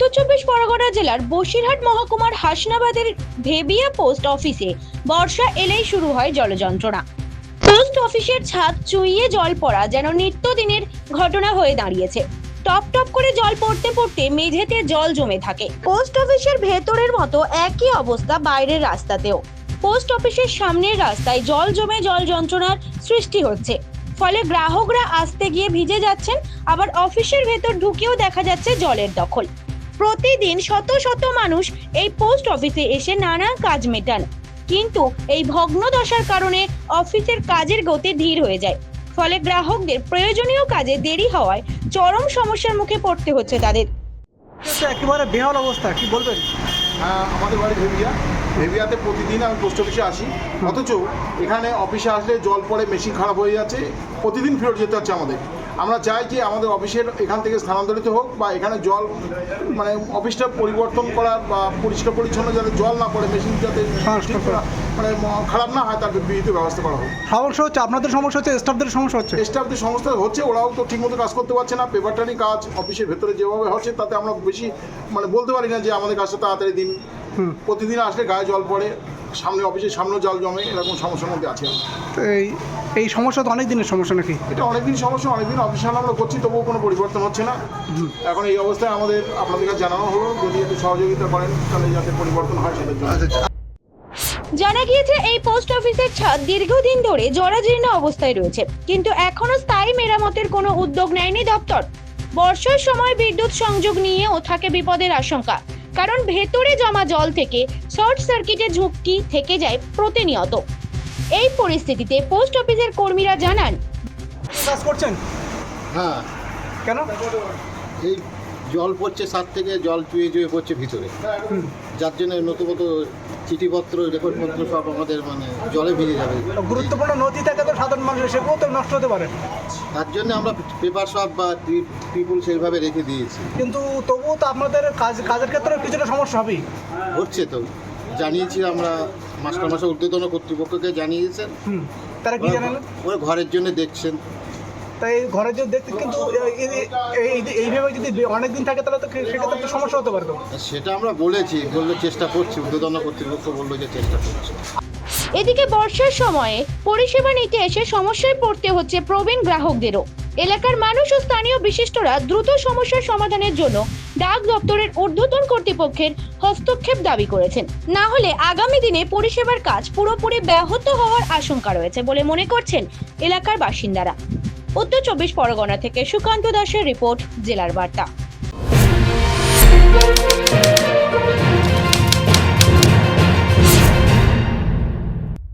উত্তর চব্বিশ পরগনা জেলার বসিরহাট মহকুমার হাসনাবাদের ভেবিয়া পোস্ট অফিসে বর্ষা এলেই শুরু হয় জলযন্ত্রণা। পোস্ট অফিসের ছাদ চুইয়ে জল পড়া যেন নিত্যদিনের ঘটনা হয়ে দাঁড়িয়েছে। টপ টপ করে জল পড়তে পড়তে মেঝেতে জল জমে থাকে। পোস্ট অফিসের ভেতরের মতো একই অবস্থা বাইরের রাস্তাতেও। পোস্ট অফিসের সামনের রাস্তায় জল জমে জল যন্ত্রণার সৃষ্টি হচ্ছে। ফলে গ্রাহকরা আসতে গিয়ে ভিজে যাচ্ছেন, আবার অফিসের ভেতর ঢুকেও দেখা যাচ্ছে জলের দখল। প্রতিদিন শত শত মানুষ এই পোস্ট অফিসে এসে নানা কাজ মেটান। কিন্তু এই ভগ্ন দশার কারণে অফিসের কাজের গতি ধীর হয়ে যায়। ফলে গ্রাহকদের প্রয়োজনীয় কাজে দেরি হওয়ায় চরম সমস্যার মুখে পড়তে হচ্ছে তাদের। এটা একেবারে বেহাল অবস্থা কি বলবেন? হ্যাঁ, আমাদের বাড়ি ভেবিয়া। ভেবিয়াতে প্রতিদিন আমি পোস্ট অফিসে আসি। অথচ এখানে অফিসে আসলে জল পড়ে মেশিন খারাপ হয়ে যাচ্ছে। প্রতিদিন ফেরত যেতে হচ্ছে আমাদের। আমরা চাই যে আমাদের অফিসের এখান থেকে স্থানান্তরিত হোক বা এখানে জল মানে অফিসটা পরিবর্তন করা বা পরিষ্কার পরিচ্ছন্ন যাতে জল না পড়ে মেশিন যাতে মানে খারাপ না হয় তার বিহিত ব্যবস্থা করা হোক। সমস্যা হচ্ছে আপনাদের সমস্যা হচ্ছে স্টাফদের সমস্যা হচ্ছে? স্টাফদের সংস্থা হচ্ছে ওরাও তো ঠিকমতো কাজ করতে পারছে না পেপারটানি কাজ অফিসের ভেতরে যেভাবে হচ্ছে তাতে আমরা বেশি মানে বলতে পারি না যে আমাদের কাজটা তাড়াতাড়ি দিন। প্রতিদিন আসলে গায়ে জল পড়ে সামনে অফিসের সামনেও জল জমে এরকম সমস্যার মধ্যে আছি আমরা। তো এই এই সমস্যা তো অনেক দিনের সমস্যা নাকি? এটা অনেকদিন সমস্যা অনেকদিন অফিসে আমরা করছি তবুও কোনো পরিবর্তন হচ্ছে না। এখন এই অবস্থায় আমাদের আপনাদের কাছে জানানো হলো যদি একটু সহযোগিতা করেন তাহলে যাতে পরিবর্তন হয় সেটার জন্য। জানা গিয়েছে এই পোস্ট অফিসের ছাদ দীর্ঘদিন ধরে জরাজীর্ণ অবস্থায় রয়েছে কিন্তু এখনও স্থায়ী মেরামতের কোনো উদ্যোগ নেয়নি দপ্তর। বর্ষার সময় বিদ্যুৎ সংযোগ নিয়েও থাকে বিপদের আশঙ্কা। কারণ ভেতরে জমা জল থেকে শর্ট সার্কিটের ঝুঁকি থেকে যায় প্রতিনিয়ত। এই পরিস্থিতিতে পোস্ট অফিসের কর্মীরা জানান কাজ করছেন? হ্যাঁ। কেন? এই জল পড়ছে সাত থেকে জল চুয়ে চুয়ে পড়ছে ভিতরে। যার জন্য নতুনত চিঠিপত্র রেকর্ডপত্র সব আমাদের মানে জলে ভিজে যাবে। গুরুত্বপূর্ণ নদী থাকে তো সাধারণ মানুষের সেগুলো তো নষ্ট হতে পারে। তার জন্য আমরা পেপার সব বা পিপুল সেইভাবে রেখে দিয়েছি। কিন্তু তবুও তো আপনাদের কাজ কাজের ক্ষেত্রে কিছুটা সমস্যা হবেই। হচ্ছে তো। জানিয়েছি আমরা মাস্টার মাসে ঊর্ধ্বতন কর্তৃপক্ষকে জানিয়েছেন। তারা কি জানেন ওরা ঘরের জন্য দেখছেন। তাই ঘরে যদি দেখতে কিন্তু এই- এই- এই- এইভাবে যদি অনেক দিন থাকে তাহলে তো সেক্ষেত্রে তো সমস্যা হতে পারে তো সেটা আমরা বলেছি বললে চেষ্টা করছি ঊর্ধ্বতন কর্তৃপক্ষ বলল যে চেষ্টা করছি। এদিকে বর্ষার সময়ে পরিষেবা নিতে এসে সমস্যায় পড়তে হচ্ছে প্রবীণ গ্রাহকদেরও। এলাকার মানুষ ও স্থানীয় বিশিষ্টরা দ্রুত সমস্যার সমাধানের জন্য ডাক দপ্তরের ঊর্ধ্বতন কর্তৃপক্ষের হস্তক্ষেপ দাবি করেছেন। না হলে আগামী দিনে পরিষেবার কাজ পুরোপুরি ব্যাহত হওয়ার আশঙ্কা রয়েছে বলে মনে করছেন এলাকার বাসিন্দারা। উত্তর চব্বিশ পরগনা থেকে সুকান্ত দাসের রিপোর্ট জেলার বার্তা।